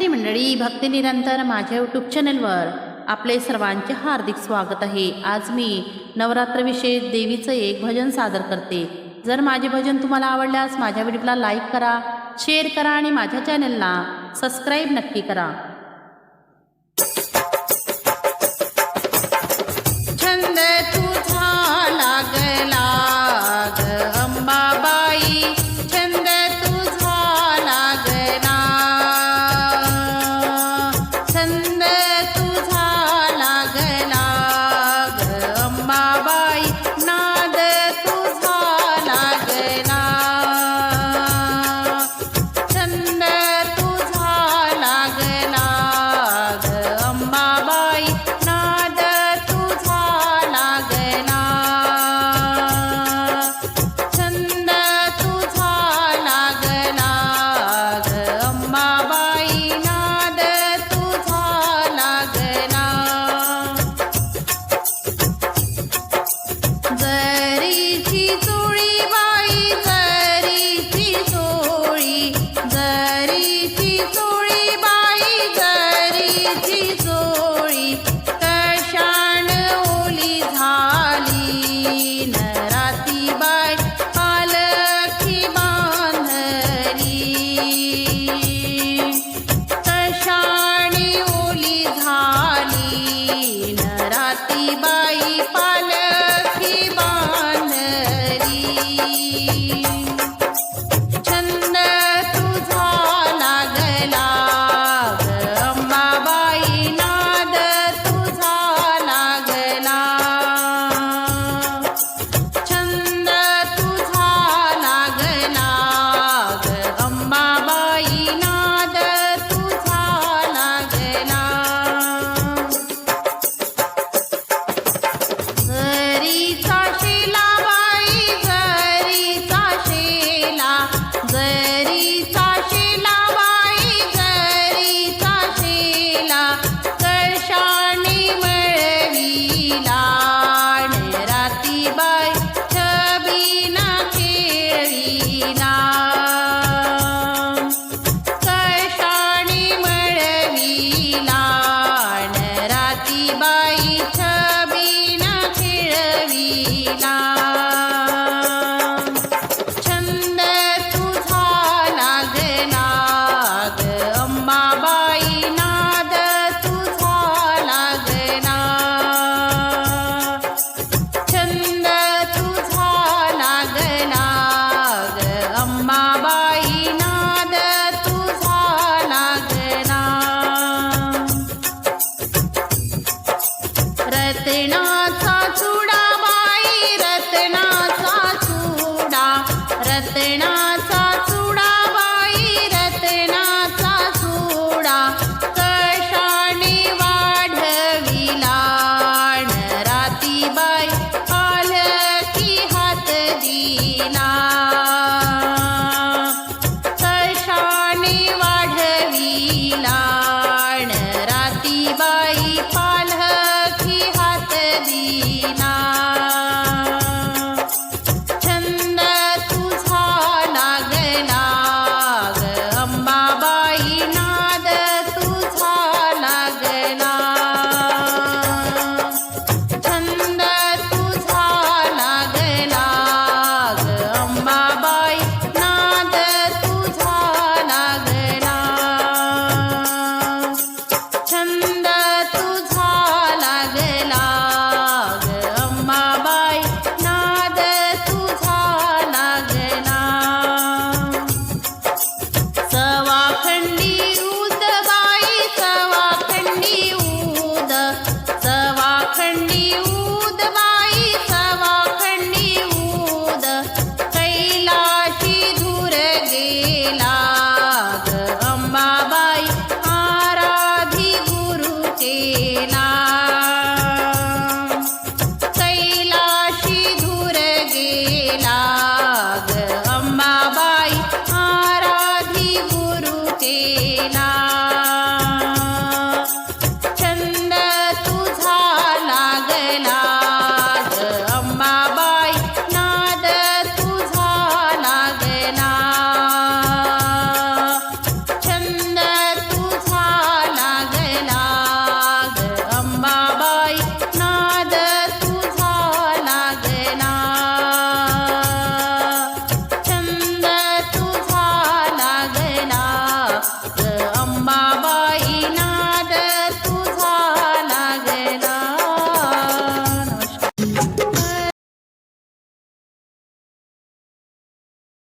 नमस्कारी मंडळी भक्ती निरंतर माझ्या यूट्यूब चॅनलवर आपले सर्वांचे हार्दिक स्वागत आहे. आज मी नवरात्रविषयी देवीचं एक भजन सादर करते. जर माझे भजन तुम्हाला आवडल्यास माझ्या व्हिडिओला लाईक करा शेअर करा आणि माझ्या चॅनलला सबस्क्राईब नक्की करा. रत्ना